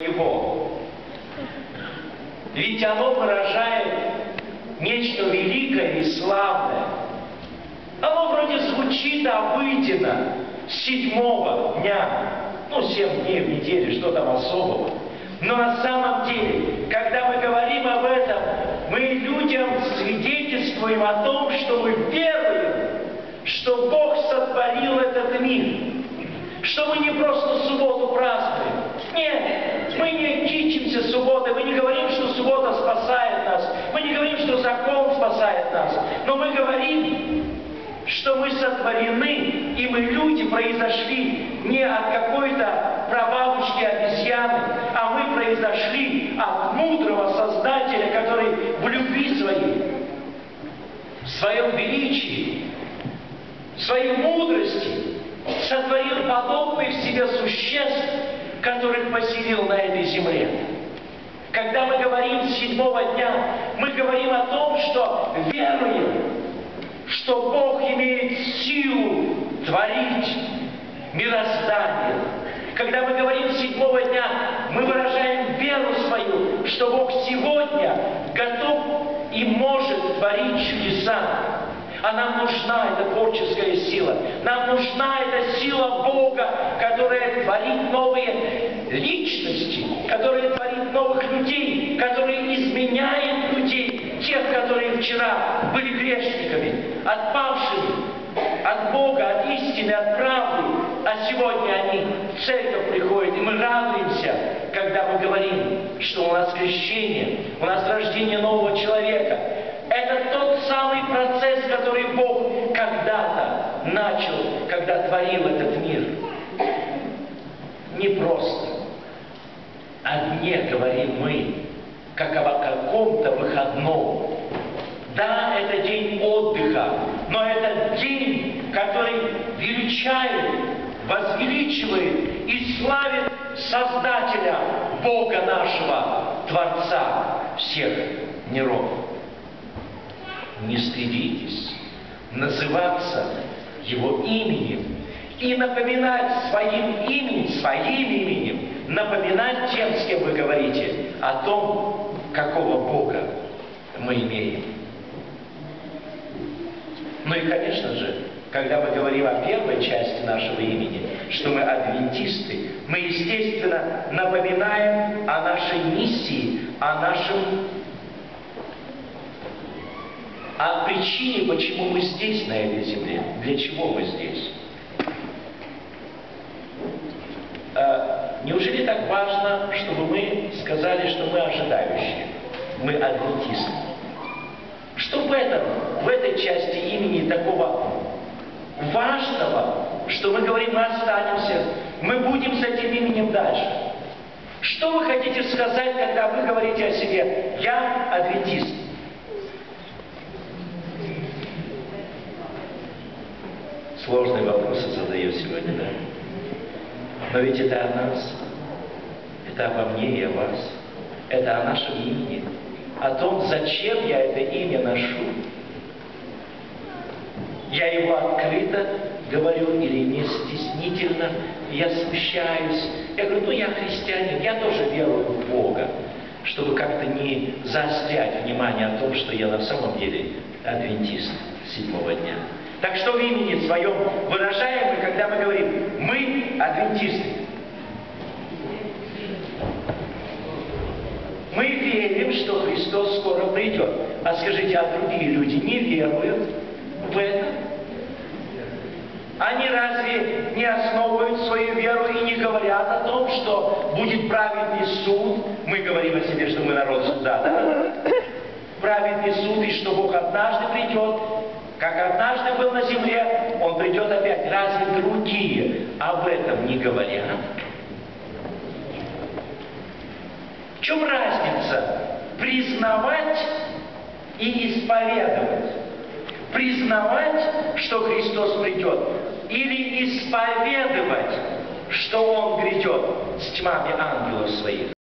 Его. Ведь оно выражает нечто великое и славное. Оно вроде звучит обыденно, с седьмого дня, ну, семь дней в неделю, что там особого. Но на самом деле, когда мы говорим об этом, мы людям свидетельствуем о том, что мы веруем, что Бог сотворил этот мир, что мы не просто субботу празднуем. Нет, мы не кичимся субботой, мы не говорим, что суббота спасает нас, мы не говорим, что закон спасает нас, но мы говорим, что мы сотворены, и мы люди произошли не от какой-то прабабушки обезьяны, а мы произошли от мудрого Создателя, который в любви своей, в своем величии, в своей мудрости сотворил подобных себе существ, которых поселил на этой земле. Когда мы говорим с седьмого дня, мы говорим о том, что веруем, что Бог имеет силу творить мироздание. Когда мы говорим седьмого дня, мы выражаем веру свою, что Бог сегодня готов и может творить чудеса. А нам нужна эта творческая сила. Нам нужна эта сила Бога, которая творит новые личности, которая творит новых людей, которая изменяет людей, тех, которые вчера были грешниками, отпавшими от Бога, от истины, от правды, а сегодня они в церковь приходят, и мы радуемся, когда мы говорим, что у нас крещение, у нас рождение нового человека. Это тот самый процесс, который Бог когда-то начал, когда творил этот мир. Не просто. О дне говорим мы, как о каком-то выходном. Да, это день отдыха, но это день, который величает, возвеличивает и славит Создателя, Бога нашего, Творца всех миров. Не стыдитесь называться Его именем и напоминать своим именем, своим именем, напоминать тем, с кем вы говорите, о том, какого Бога мы имеем. Ну и, конечно же, когда мы говорим о первой части нашего имени, что мы адвентисты, мы, естественно, напоминаем о нашей миссии, о нашем о причине, почему мы здесь, на этой земле, для чего мы здесь. Неужели так важно, чтобы мы сказали, что мы ожидающие, мы адвентисты? Что в этом, в этой части имени такого важного, что мы говорим, мы останемся, мы будем с этим именем дальше? Что вы хотите сказать, когда вы говорите о себе «я адвентист»? Сложные вопросы задаю? Но ведь это о нас, это обо мне и о вас, это о нашем имени, о том, зачем я это имя ношу. Я его открыто говорю или не стеснительно, я смущаюсь. Я говорю, ну я христианин, я тоже верую в Бога, чтобы как-то не заострять внимание о том, что я на самом деле адвентист седьмого дня. Так что в имени своем выражаем когда мы говорим «мы адвентисты». Мы верим, что Христос скоро придет. А скажите, а другие люди не веруют в это? Они разве не основывают свою веру и не говорят о том, что будет праведный суд? Мы говорим о себе, что мы народ суда, да? Праведный суд, и что Бог однажды придет как однажды был на земле, он придет опять. Разве другие об этом не говорят? В чем разница? Признавать и исповедовать. Признавать, что Христос придет, или исповедовать, что Он грядет с тьмами ангелов своих.